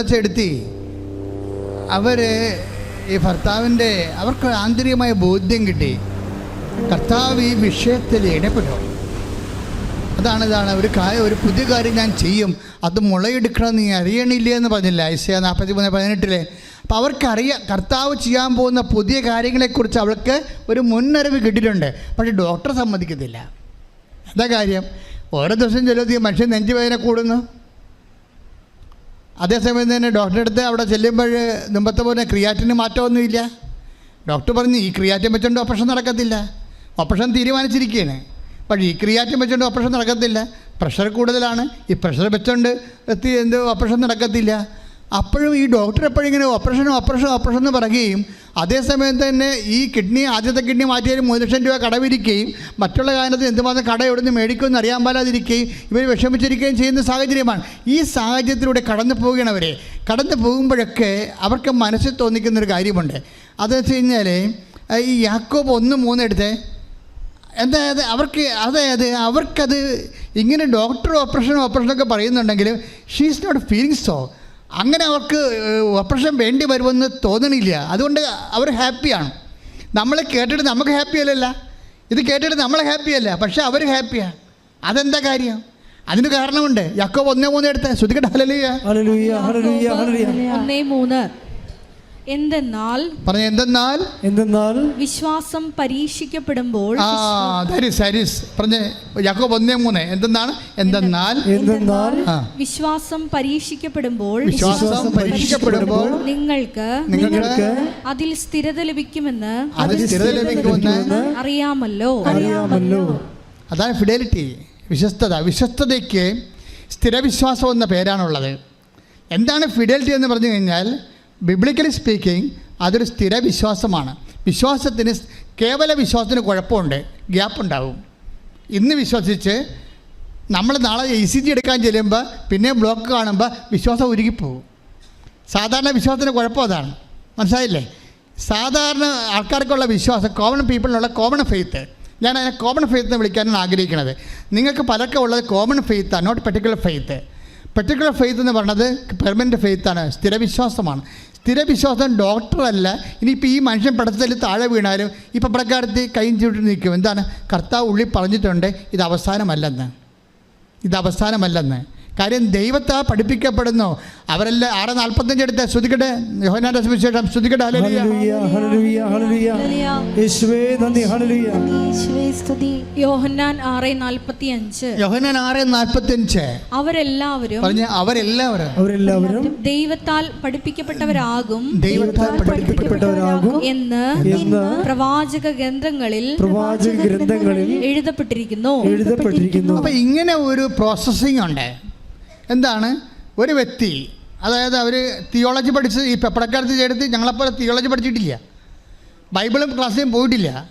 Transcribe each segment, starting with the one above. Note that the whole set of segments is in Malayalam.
അവിടെ ചെടുത്തി അവർ ഈ ഭർത്താവിന്റെ അവർക്ക് ആന്തരികമായ ബോധ്യം കിട്ടി. കർത്താവ് ഈ വിഷയത്തിൽ ഇടപെടും. അതാണ് ഇതാണ് ഒരു കാര്യം ഒരു പുതിയ കാര്യം ഞാൻ ചെയ്യും. അത് മുളയെടുക്കണം നീ അറിയണില്ലേ എന്ന് പറഞ്ഞില്ല? ഐസിയ നാൽപ്പത്തി മൂന്ന് പതിനെട്ടിലെ. അപ്പം അവർക്കറിയാം കർത്താവ് ചെയ്യാൻ പോകുന്ന പുതിയ കാര്യങ്ങളെക്കുറിച്ച് അവൾക്ക് ഒരു മുന്നറിവ് കിട്ടിയിട്ടുണ്ട്. പക്ഷേ ഡോക്ടർ സമ്മതിക്കത്തില്ല. എന്താ കാര്യം? ഓരോ ദിവസം ചെല്ലുമ്പോൾ മനുഷ്യൻ നെഞ്ചുവേദന കൂടുന്നു. അതേസമയം തന്നെ ഡോക്ടറെ അടുത്ത് അവിടെ ചെല്ലുമ്പോൾ മുമ്പത്തെ പോലെ ക്രിയാറ്റിന് മാറ്റമൊന്നുമില്ല. ഡോക്ടർ പറഞ്ഞു ഈ ക്രിയാറ്റിൻ വെച്ചുകൊണ്ട് ഓപ്പറേഷൻ നടക്കത്തില്ല. ഓപ്പറേഷൻ തീരുമാനിച്ചിരിക്കുകയാണ് പക്ഷേ ഈ ക്രിയാറ്റിൻ വെച്ചുകൊണ്ട് ഓപ്പറേഷൻ നടക്കത്തില്ല. പ്രഷർ കൂടുതലാണ്. ഈ പ്രഷർ വെച്ചുകൊണ്ട് എന്ത് ഓപ്പറേഷൻ നടക്കത്തില്ല. അപ്പോഴും ഈ ഡോക്ടർ എപ്പോഴും ഇങ്ങനെ ഓപ്പറേഷൻ ഓപ്പറേഷൻ ഓപ്പറേഷൻ എന്ന് പറയുകയും അതേസമയം തന്നെ ഈ കിഡ്നി ആദ്യത്തെ കിഡ്നി മാറ്റിയാലും മൂന്ന് ലക്ഷം രൂപ കടവിരിക്കുകയും മറ്റുള്ള കാര്യത്തിൽ എന്തുമാത്രം കട എവിടുന്ന് മേടിക്കുമെന്ന് അറിയാൻ പാലാതിരിക്കുകയും ഇവർ വിഷമിച്ചിരിക്കുകയും ചെയ്യുന്ന സാഹചര്യമാണ്. ഈ സാഹചര്യത്തിലൂടെ കടന്നു പോവുകയാണ് അവരെ. കടന്നു പോകുമ്പോഴൊക്കെ അവർക്ക് മനസ്സിൽ തോന്നിക്കുന്നൊരു കാര്യമുണ്ട്. അതെന്ന് വെച്ച് കഴിഞ്ഞാൽ ഈ യാക്കോബ് ഒന്ന് മൂന്ന് എടുത്തേ. അതായത് അവർക്ക് അതായത് അവർക്കത് ഇങ്ങനെ ഡോക്ടർ ഓപ്പറേഷൻ ഓപ്പറേഷനൊക്കെ പറയുന്നുണ്ടെങ്കിലും she is not feeling so അങ്ങനെ അവർക്ക് ഓപ്പറേഷൻ വേണ്ടി വരുമെന്ന് തോന്നണില്ല. അതുകൊണ്ട് അവർ ഹാപ്പിയാണ്. നമ്മൾ കേട്ടിട്ട് നമുക്ക് ഹാപ്പി അല്ലല്ല. ഇത് കേട്ടിട്ട് നമ്മൾ ഹാപ്പി അല്ല. പക്ഷേ അവർ ഹാപ്പിയാണ്. അതെന്താ കാര്യം? അതിന് കാരണമുണ്ട്. യാക്കോബ് ഒന്നേ മൂന്ന് എടുത്ത്. ശ്രുതികട്ടെ ഹലലിയ ഹല്ലേലൂയ ഹല്ലേലൂയ ഹല്ലേലൂയ. ഒന്നേ മൂന്ന്. എന്തെന്നാൽ പറഞ്ഞ എന്തെന്നാൽ? എന്തെന്നാൽ? വിശ്വാസം പരീക്ഷിക്കപ്പെടുമ്പോൾ ആ ദരിസ് ഹരിസ് പറഞ്ഞ യാക്കോബ് ഒന്നേ മൂന്ന്. എന്തെന്നാണ്? എന്തെന്നാൽ? എന്തെന്നാൽ? ആ. വിശ്വാസം പരീക്ഷിക്കപ്പെടുമ്പോൾ വിശ്വാസം പരീക്ഷിക്കപ്പെടുമ്പോൾ നിങ്ങൾക്ക് നിങ്ങൾക്ക് അതിൽ സ്ഥിരത ലഭിക്കുമെന്ന് അതിൽ സ്ഥിരത ലഭിക്കുമെന്ന് അറിയാമല്ലോ. അറിയാമല്ലോ. അതാണ് ഫിഡലിറ്റി വിശ്വസ്തത. വിശ്വസ്തതയ്ക്ക് സ്ഥിരവിശ്വാസം എന്ന പേരാണുള്ളത്. എന്താണ് ഫിഡലിറ്റി എന്ന് പറഞ്ഞു കഴിഞ്ഞാൽ ബിബ്ലിക്കലി സ്പീക്കിംഗ് അതൊരു സ്ഥിര വിശ്വാസമാണ്. വിശ്വാസത്തിന് കേവല വിശ്വാസത്തിന് കുഴപ്പമുണ്ട്. ഗ്യാപ്പ് ഉണ്ടാവും. ഇന്ന് വിശ്വസിച്ച് നമ്മൾ നാളെ ഇ സി ജി എടുക്കാൻ ചെല്ലുമ്പോൾ പിന്നെ ബ്ലോക്ക് കാണുമ്പോൾ വിശ്വാസം ഉരുകിപ്പോവും. സാധാരണ വിശ്വാസത്തിന് കുഴപ്പം അതാണ്. മനസ്സിലായില്ലേ? സാധാരണ ആൾക്കാർക്കുള്ള വിശ്വാസം കോമൺ പീപ്പിളിനുള്ള കോമൺ ഫെയ്ത്ത് ഞാൻ അതിനെ കോമൺ ഫെയ്ത്ത് എന്ന് വിളിക്കാനാണ് ആഗ്രഹിക്കുന്നത്. നിങ്ങൾക്ക് പലർക്കും ഉള്ളത് കോമൺ ഫെയ്ത്താണ് not particular faith particular faith എന്ന് പറഞ്ഞത് പെർമനന്റ് ഫെയ്ത്താണ് സ്ഥിരവിശ്വാസമാണ് സ്ഥിരവിശ്വാസം ഡോക്ടറല്ല. ഇനിയിപ്പോൾ ഈ മനുഷ്യൻ പടത്തിൽ താഴെ വീണാലും ഇപ്പോൾ പ്രകാരത്തിൽ കൈയും ചൂട്ടി നിൽക്കും. എന്താണ്? കർത്താവ് ഉള്ളി പറഞ്ഞിട്ടുണ്ട് ഇത് അവസാനമല്ലെന്ന്. ഇത് അവസാനമല്ലെന്ന്. കാര്യം ദൈവത്താ പഠിപ്പിക്കപ്പെടുന്നു. അവരെല്ലാം ആറ് നാൽപ്പത്തഞ്ച് എടുത്ത്. ശ്രുതിക്കട്ടെ? യോഹനാന്റെ സുവിശേഷം. ശ്രുതിക്കട്ടെ? അവരെല്ലാവരും പറഞ്ഞ അവരെല്ലാവരും. അവരെല്ലാവരും ദൈവത്താൽ പഠിപ്പിക്കപ്പെട്ടവരാകും. ദൈവത്താൽ പഠിപ്പിക്കപ്പെട്ടവരാകും എന്ന് എന്ന് പ്രവാചക ഗ്രന്ഥങ്ങളിൽ പ്രവാചക ഗ്രന്ഥങ്ങളിൽ എഴുതപ്പെട്ടിരിക്കുന്നു. എഴുതപ്പെട്ടിരിക്കുന്നു. അപ്പൊ ഇങ്ങനെ ഒരു പ്രോസസ്സിംഗ് ഉണ്ട്. എന്താണ്? ഒരു വ്യക്തി അതായത് അവർ തിയോളജി പഠിച്ച് ഈ പെപ്പടക്കാലത്ത് ചേർത്ത് ഞങ്ങളെപ്പോലെ തിയോളജി പഠിച്ചിട്ടില്ല. ബൈബിളും ക്ലാസ്സിലും പോയിട്ടില്ല.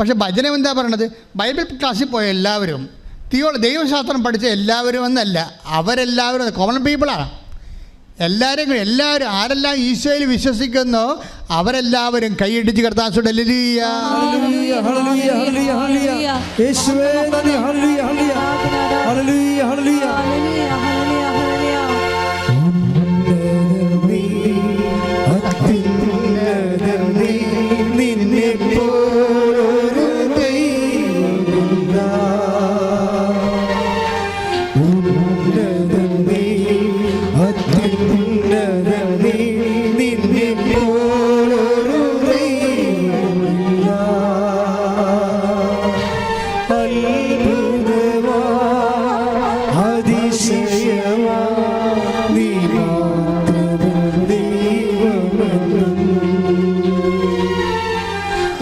പക്ഷേ ഭജനം എന്താ പറയണത്? ബൈബിൾ ക്ലാസ്സിൽ പോയ എല്ലാവരും തിയോ ദൈവശാസ്ത്രം പഠിച്ച എല്ലാവരും എന്നല്ല അവരെല്ലാവരും കോമൺ പീപ്പിളാണ് എല്ലാവരും എല്ലാവരും ആരെല്ലാം ഈശോയിൽ വിശ്വസിക്കുന്നോ അവരെല്ലാവരും കൈയിടിച്ച് ഹല്ലേലൂയ.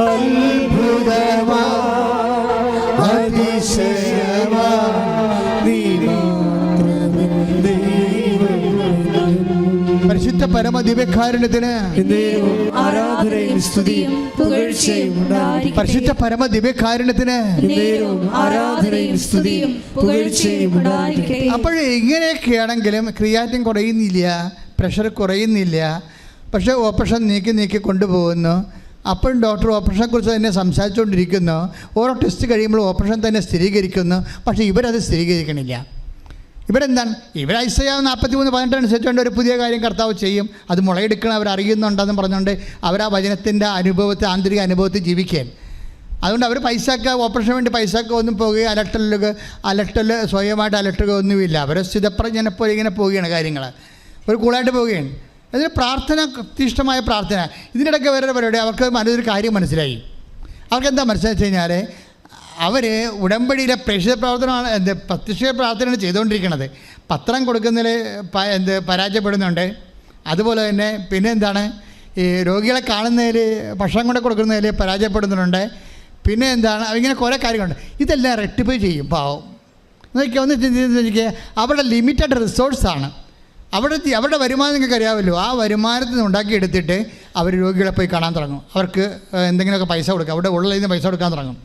അത്ഭുതമാ, അതിശയമാ, നീ പരിശുദ്ധ പരമ ദിവ്യകാരുണ്യത്തിന് ആരാധനയും സ്തുതിയും പുകഴ്ചയും. പരിശുദ്ധ പരമ ദിവ്യകാരുണ്യത്തിന് ആരാധനയും സ്തുതിയും പുകഴ്ചയും അപ്പോഴേ അപ്പോൾ ഇങ്ങനെയൊക്കെയാണെങ്കിലും ക്രിയാറ്റിൻ കുറയുന്നില്ല പ്രഷർ കുറയുന്നില്ല. പക്ഷേ ഓപ്പറേഷൻ നീക്കി നീക്കി കൊണ്ടുപോകുന്നു. അപ്പോഴും ഡോക്ടർ ഓപ്പറേഷനെ കുറിച്ച് തന്നെ സംസാരിച്ചുകൊണ്ടിരിക്കുന്നു. ഓരോ ടെസ്റ്റ് കഴിയുമ്പോൾ ഓപ്പറേഷൻ തന്നെ സ്ഥിരീകരിക്കുന്നു. പക്ഷേ ഇവരത് സ്ഥിരീകരിക്കണില്ല. ഇവരെന്താണ്? ഇവിടെ ഐസയ നാൽപ്പത്തി മൂന്ന് പതിനെട്ട് അനുസരിച്ചുകൊണ്ട് ഒരു പുതിയ കാര്യം കർത്താവ് ചെയ്യും. അത് മുളയെടുക്കണം അവർ അറിയുന്നുണ്ടെന്ന് പറഞ്ഞുകൊണ്ട് അവർ ആ വചനത്തിന്റെ അനുഭവത്തെ ആന്തരിക അനുഭവത്തിൽ ജീവിക്കാൻ. അതുകൊണ്ട് അവർ പൈസക്ക് ഓപ്പറേഷന് വേണ്ടി പൈസക്ക് ഒന്നും പോകുകയോ അലട്ടലുക അലട്ടൽ സ്വയമായിട്ട് അലട്ടുക ഒന്നുമില്ല. അവർ സ്ഥിതപ്രജ്ഞനെ പോലെ ഇങ്ങനെ പോവുകയാണ് കാര്യങ്ങൾ. ഒരു കൂളായിട്ട് പോവുകയാണ്. അതിന് പ്രാർത്ഥന കൃത്യഷ്ടമായ പ്രാർത്ഥന. ഇതിനിടയ്ക്ക് വേറൊരു പരിപാടി അവർക്ക് മനൊരു കാര്യം മനസ്സിലായി. അവർക്ക് എന്താ മനസ്സിലായി വെച്ച് കഴിഞ്ഞാൽ അവർ ഉടമ്പടിയിലെ പ്രേക്ഷിത പ്രവർത്തനമാണ് എന്ത് പ്രത്യക്ഷ പ്രാർത്ഥനയാണ് ചെയ്തുകൊണ്ടിരിക്കുന്നത്. പത്രം കൊടുക്കുന്നതിൽ എന്ത് പരാജയപ്പെടുന്നുണ്ട്. അതുപോലെ തന്നെ പിന്നെ എന്താണ് ഈ രോഗികളെ കാണുന്നതിൽ ഭക്ഷണം കൊണ്ട് കൊടുക്കുന്നതിൽ പരാജയപ്പെടുന്നുണ്ട്. പിന്നെ എന്താണ് ഇങ്ങനെ കുറേ കാര്യങ്ങളുണ്ട്. ഇതെല്ലാം റെക്ടിഫൈ ചെയ്യും പാവം. നോക്കിയാൽ ഒന്ന് ചിന്തിച്ച് അവരുടെ ലിമിറ്റഡ് റിസോഴ്സാണ്. അവിടെ അവരുടെ വരുമാനം നിങ്ങൾക്ക് അറിയാമല്ലോ. ആ വരുമാനത്തിൽ നിന്ന് ഉണ്ടാക്കിയെടുത്തിട്ട് അവർ രോഗികളെ പോയി കാണാൻ തുടങ്ങും. അവർക്ക് എന്തെങ്കിലുമൊക്കെ പൈസ കൊടുക്കുക അവിടെ ഉള്ളിൽ നിന്ന് പൈസ കൊടുക്കാൻ തുടങ്ങും.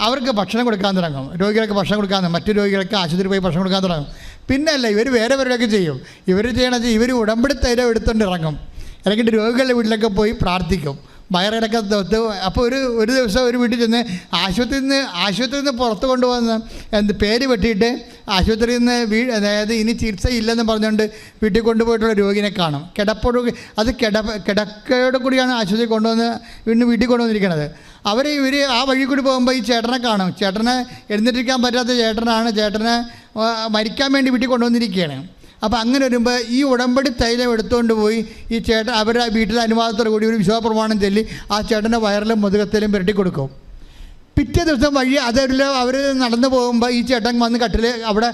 അവർക്ക് ഭക്ഷണം കൊടുക്കാൻ തുടങ്ങും. രോഗികൾക്ക് ഭക്ഷണം കൊടുക്കാൻ മറ്റു രോഗികൾക്ക് ആശുപത്രി പോയി ഭക്ഷണം കൊടുക്കാൻ തുടങ്ങും. പിന്നെ അല്ല ഇവർ വേറെ വരെയൊക്കെ ചെയ്യും. ഇവർ ചെയ്യണത് ഇവർ ഉടമ്പടി എടുത്തുകൊണ്ട് ഇറങ്ങും. അല്ലെങ്കിൽ രോഗികളുടെ വീട്ടിലൊക്കെ പോയി പ്രാർത്ഥിക്കും. വയറിളക്കം തൊത്ത് അപ്പോൾ ഒരു ഒരു ദിവസം ഒരു വീട്ടിൽ ചെന്ന് ആശുപത്രിയിൽ നിന്ന് ആശുപത്രിയിൽ നിന്ന് പുറത്ത് കൊണ്ടുവന്ന് എന്ത് പേര് വെട്ടിയിട്ട് ആശുപത്രിയിൽ നിന്ന് വീ അതായത് ഇനി ചികിത്സയില്ലെന്ന് പറഞ്ഞുകൊണ്ട് വീട്ടിൽ കൊണ്ടുപോയിട്ടുള്ള രോഗിനെ കാണും. കിടപ്പോട് അത് കിട കിടക്കയോട് കൂടിയാണ് ആശുപത്രി കൊണ്ടുവന്ന് വീണ്ടും വീട്ടിൽ കൊണ്ടുവന്നിരിക്കുന്നത്. അവർ ഇവർ ആ വഴി കൂടി പോകുമ്പോൾ ഈ ചേട്ടനെ കാണും. ചേട്ടനെ എഴുന്നേറ്റിരിക്കാൻ പറ്റാത്ത ചേട്ടനാണ്. ചേട്ടനെ മരിക്കാൻ വേണ്ടി വീട്ടിൽ കൊണ്ടുവന്നിരിക്കുകയാണ്. അപ്പോൾ അങ്ങനെ വരുമ്പോൾ ഈ ഉടമ്പടി തൈലം എടുത്തുകൊണ്ട് പോയി ഈ ചേട്ടൻ അവരുടെ വീട്ടിലെ അനുവാദത്തോടു കൂടി ഒരു വിശ്വാസ പ്രമാണം ചൊല്ലി ആ ചേട്ടന്റെ വയറിലും മുതുകത്തിലും പുരട്ടി കൊടുക്കും. പിറ്റേ ദിവസം വഴി അതിൽ അവർ നടന്നു പോകുമ്പോൾ ഈ ചേട്ടൻ വന്ന് കട്ടിൽ അവിടെ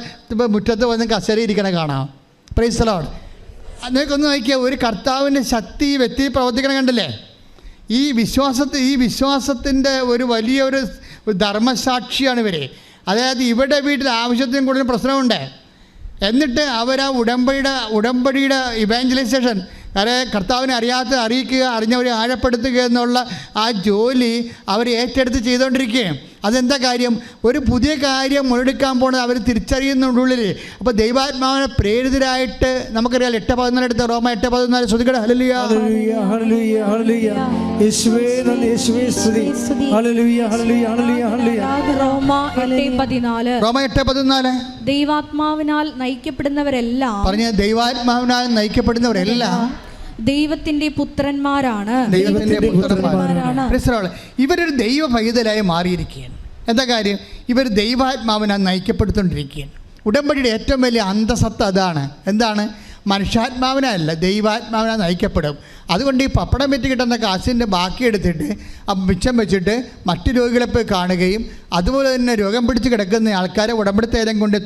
മുറ്റത്ത് വന്ന് കസേര ഇരിക്കണ കാണാം. പ്രൈസലോട് അതിനൊക്കെ നോക്കിയാൽ ഒരു കർത്താവിന്റെ ശക്തി വ്യക്തി പ്രവർത്തിക്കണം കണ്ടില്ലേ? ഈ വിശ്വാസത്തെ ഈ വിശ്വാസത്തിന്റെ ഒരു വലിയൊരു ധർമ്മസാക്ഷിയാണ് ഇവർ അതായത് ഇവിടെ വീട്ടിൽ ആവശ്യത്തിന് കൂടുതൽ പ്രശ്നമുണ്ട്. എന്നിട്ട് അവർ ആ ഉടമ്പടിയുടെ ഉടമ്പടിയുടെ ഇവാഞ്ചലൈസേഷൻ കാരണം കർത്താവിനെ അറിയാത്ത അറിയിക്കുക അറിഞ്ഞവരെ ആഴപ്പെടുത്തുക എന്നുള്ള ആ ജോലി അവർ ഏറ്റെടുത്ത് ചെയ്തുകൊണ്ടിരിക്കുകയും അതെന്താ കാര്യം? ഒരു പുതിയ കാര്യം മുന്നെടുക്കാൻ പോണത് അവർ തിരിച്ചറിയുന്നുള്ളിൽ അപ്പോൾ ദൈവാത്മാവിനെ പ്രേരിതരായിട്ട് നമുക്കറിയാം എട്ട് പതിനാല് എടുത്ത റോമ എട്ട് പതിനാല് ശ്രുതികട ഹലിയ ഹല്ലേലൂയ ഹല്ലേലൂയ ഹല്ലേലൂയ. യേശുവേ നന്ദി യേശുവേ സ്തുതി. ഹല്ലേലൂയ ഹല്ലേലൂയ ഹല്ലേലൂയ ഹല്ലേലൂയ. റോമ എട്ട് പതിനാല് റോമ എട്ട് പതിനാല് ദൈവാത്മാവിനാൽ നയിക്കപ്പെടുന്നവരെല്ലാം പറഞ്ഞ ദൈവാത്മാവിനാൽ നയിക്കപ്പെടുന്നവരെല്ലാം ദൈവത്തിന്റെ പുത്രന്മാരാണ്. ദൈവത്തിന്റെ പുത്രന്മാരാണ്. ഇവരൊരു ദൈവ പൈതലായി മാറിയിരിക്കുകയാണ്. എന്താ കാര്യം? ഇവർ ദൈവാത്മാവിനാൽ നയിക്കപ്പെടുത്തോണ്ടിരിക്കുകയാണ് ഉടമ്പടിയുടെ ഏറ്റവും വലിയ അന്തസത്ത അതാണ്. എന്താണ്? മനുഷ്യാത്മാവിനല്ല ദൈവാത്മാവിനാൽ നയിക്കപ്പെടും. അതുകൊണ്ട് ഈ പപ്പടം വെച്ച് കിട്ടുന്ന കാശിന്റെ ബാക്കി എടുത്തിട്ട് മിച്ചം വെച്ചിട്ട് മറ്റു രോഗികളെ പോയി കാണുകയും അതുപോലെ തന്നെ രോഗം പിടിച്ച് കിടക്കുന്ന ആൾക്കാരെ ഉടമ്പടി തേരം കൊണ്ട്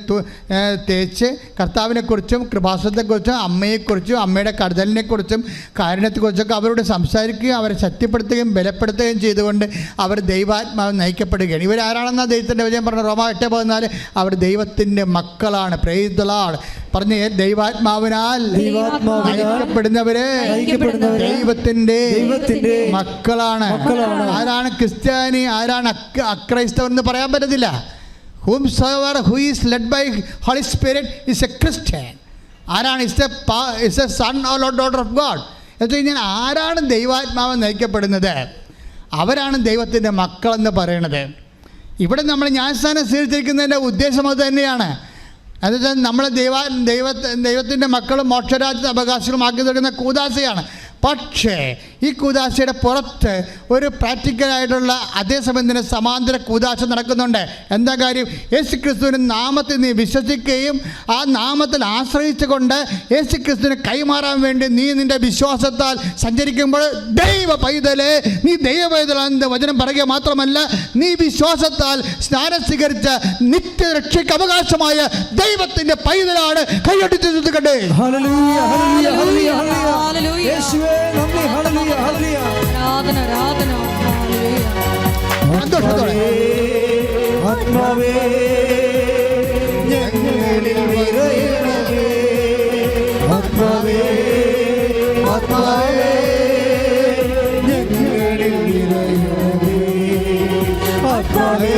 തേച്ച് കർത്താവിനെക്കുറിച്ചും കൃപാസത്തെക്കുറിച്ചും അമ്മയെക്കുറിച്ചും അമ്മയുടെ കരുതലിനെക്കുറിച്ചും കാരണത്തെക്കുറിച്ചൊക്കെ അവരോട് സംസാരിക്കുകയും അവരെ ശക്തിപ്പെടുത്തുകയും ബലപ്പെടുത്തുകയും ചെയ്തുകൊണ്ട് അവർ ദൈവാത്മാവ് നയിക്കപ്പെടുകയാണ്. ഇവരാരാണെന്നാണ് ദൈവത്തിന്റെ വിജയം പറഞ്ഞ റോമ എട്ട് പതിനാല്. അവർ ദൈവത്തിന്റെ മക്കളാണ്. പ്രേതളാണ് പറഞ്ഞ ദൈവാത്മാവിനാൽ നയിക്കപ്പെടുന്നവരെ ദൈവത്തിന്റെ മക്കളാണ്. ആരാണ് ക്രിസ്ത്യാനി ആരാണ് അക്ര അക്രൈസ്തവർ എന്ന് പറയാൻ പറ്റത്തില്ല. Whomsoever who is led by Holy Spirit is a Christian ആരാണ് is a is a son or daughter of God എന്ന് കഴിഞ്ഞാൽ ആരാണ് ദൈവാത്മാവ് നയിക്കപ്പെടുന്നത് അവരാണ് ദൈവത്തിന്റെ മക്കളെന്ന് പറയണത്. ഇവിടെ നമ്മൾ ജ്ഞാനസ്ഥാനം സ്വീകരിച്ചിരിക്കുന്നതിന്റെ ഉദ്ദേശം അത് തന്നെയാണ്. എന്നുവെച്ചാൽ നമ്മളെ ദൈവ ദൈവ ദൈവത്തിന്റെ മക്കളും മോക്ഷരാജ്യത്തെ അവകാശികളും ആക്കി തീർക്കുന്ന കൂതാശയാണ്. പക്ഷേ ഈ കൂതാശയുടെ പുറത്ത് ഒരു പ്രാക്ടിക്കലായിട്ടുള്ള അതേസമയം തന്നെ സമാന്തര കൂതാശ നടക്കുന്നുണ്ട്. എന്താ കാര്യം? യേശു ക്രിസ്തുവിന്റെ നാമത്തിൽ നീ വിശ്വസിക്കുകയും ആ നാമത്തിൽ ആശ്രയിച്ചുകൊണ്ട് യേശു ക്രിസ്തുവിനെ കൈമാറാൻ വേണ്ടി നീ നിന്റെ വിശ്വാസത്താൽ സഞ്ചരിക്കുമ്പോൾ ദൈവ പൈതലേ നീ ദൈവ പൈതലാണെന്ന് വചനം പറയുക മാത്രമല്ല നീ വിശ്വാസത്താൽ സ്നാനം സ്വീകരിച്ച നിത്യരക്ഷയ്ക്ക് അവകാശമായ ദൈവത്തിന്റെ പൈതലാണ് കൈയടിച്ചു കണ്ടേ ആരാധന ആരാധന സന്തോഷത്തോടെ ആത്മാവേ ഞങ്ങളിൽ വിറയണമേ. ആത്മാവേ ആത്മാവേ ഞങ്ങളിൽ വിറയണമേ. ആത്മാവേ